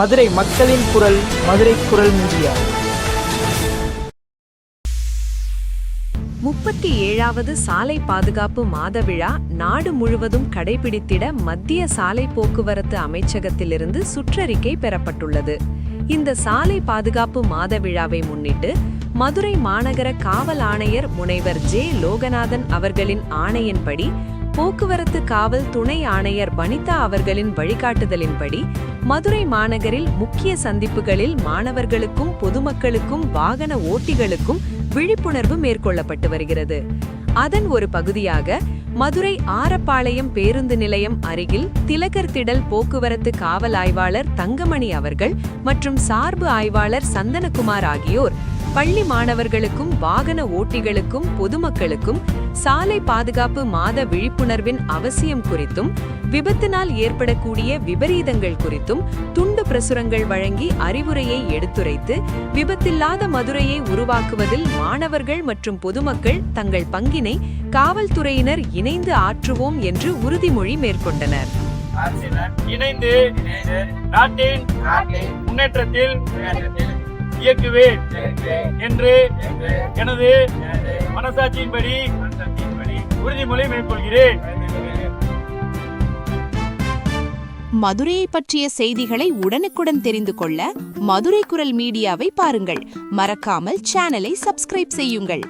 மதுரை மக்களின் குரல் மதுரை குரல் மீடியா. முப்பத்தி ஏழாவது சாலை பாதுகாப்பு மாத விழா நாடு முழுவதும் கடைபிடித்திட மத்திய சாலை போக்குவரத்து அமைச்சகத்திலிருந்து சுற்றறிக்கை பெறப்பட்டுள்ளது. இந்த சாலை பாதுகாப்பு மாத விழாவை முன்னிட்டு மதுரை மாநகர காவல் ஆணையர் முனைவர் ஜே. லோகநாதன் அவர்களின் ஆணையின்படி போக்குவரத்து காவல் துணை ஆணையர் வனிதா அவர்களின் வழிகாட்டுதலின்படி மதுரை மாநகரில் முக்கிய சந்திப்புகளில் மாணவர்களுக்கும் பொதுமக்களுக்கும் வாகன ஓட்டிகளுக்கும் விழிப்புணர்வு மேற்கொள்ளப்பட்டு வருகிறது. அதன் ஒரு பகுதியாக மதுரை ஆரப்பாளையம் பேருந்து நிலையம் அருகில் திலகர் திடல் போக்குவரத்து காவல் ஆய்வாளர் தங்கமணி அவர்கள் மற்றும் சார்பு ஆய்வாளர் சந்தனகுமார் ஆகியோர் பள்ளி மாணவர்களுக்கும் வாகன ஓட்டிகளுக்கும் பொதுமக்களுக்கும் சாலை பாதுகாப்பு மாத விழிப்புணர்வின் அவசியம் குறித்தும் விபத்தினால் ஏற்படக்கூடிய விபரீதங்கள் குறித்தும் துண்டு பிரசுரங்கள் வழங்கி அறிவுரையை எடுத்துரைத்து விபத்தில்லாத மதுரையை உருவாக்குவதில் மாணவர்கள் மற்றும் பொதுமக்கள் தங்கள் பங்கினை காவல்துறையினர் இணைந்து ஆற்றுவோம் என்று உறுதிமொழி மேற்கொண்டனர். இணைந்து நாட்டின் முன்னேற்றத்தில் இயக்குவேன் என்று எனது மனசாட்சியின்படி உறுதிமொழி மேற்கொள்கிறேன். மதுரையை பற்றிய செய்திகளை உடனுக்குடன் தெரிந்து கொள்ள மதுரை குரல் மீடியாவை பாருங்கள். மறக்காமல் சேனலை சப்ஸ்கிரைப் செய்யுங்கள்.